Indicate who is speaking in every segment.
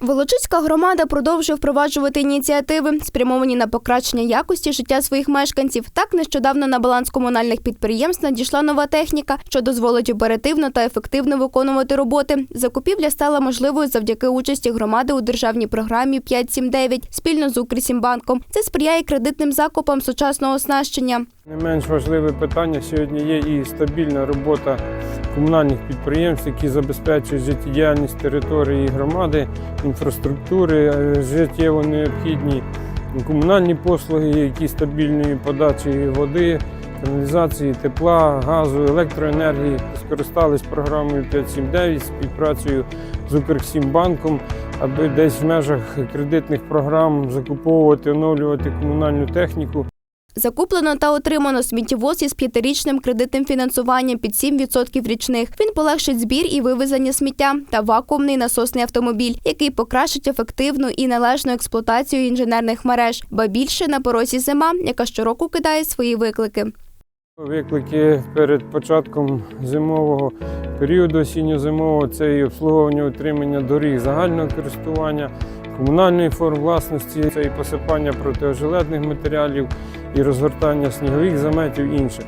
Speaker 1: Волочиська громада продовжує впроваджувати ініціативи, спрямовані на покращення якості життя своїх мешканців. Так нещодавно на баланс комунальних підприємств надійшла нова техніка, що дозволить оперативно та ефективно виконувати роботи. Закупівля стала можливою завдяки участі громади у державній програмі 579 спільно з Укрсімбанком. Це сприяє кредитним закупам сучасного оснащення.
Speaker 2: Не менш важливе питання сьогодні є і стабільна робота комунальних підприємств, які забезпечують життєдіяльність території громади, інфраструктури, е, життєво необхідні комунальні послуги, які стабільної подачі води, каналізації, тепла, газу, електроенергії. Скористались програмою 579 співпрацею з Укрсімбанком, аби десь в межах кредитних програм закуповувати, оновлювати комунальну техніку.
Speaker 1: Закуплено та отримано сміттєвоз із п'ятирічним кредитним фінансуванням під 7% річних. Він полегшить збір і вивезення сміття та вакуумний насосний автомобіль, який покращить ефективну і належну експлуатацію інженерних мереж. Ба більше на порозі зима, яка щороку кидає свої виклики.
Speaker 2: Виклики перед початком зимового періоду осінньо-зимового це і обслуговування утримання доріг загального користування, комунальної форм власності, це і посипання протиожеледних матеріалів, і розгортання снігових заметів і інше.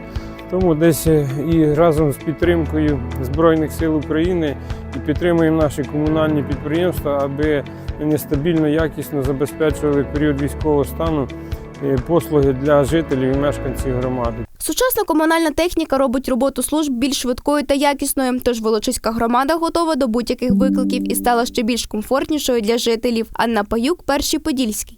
Speaker 2: Тому десь е, і разом з підтримкою Збройних сил України і підтримуємо наші комунальні підприємства, аби вони стабільно, якісно забезпечували період військового стану е, послуги для жителів і мешканців громади.
Speaker 1: Сучасна комунальна техніка робить роботу служб більш швидкою та якісною. Тож Волочиська громада готова до будь-яких викликів і стала ще більш комфортнішою для жителів. Анна Паюк, перший подільський.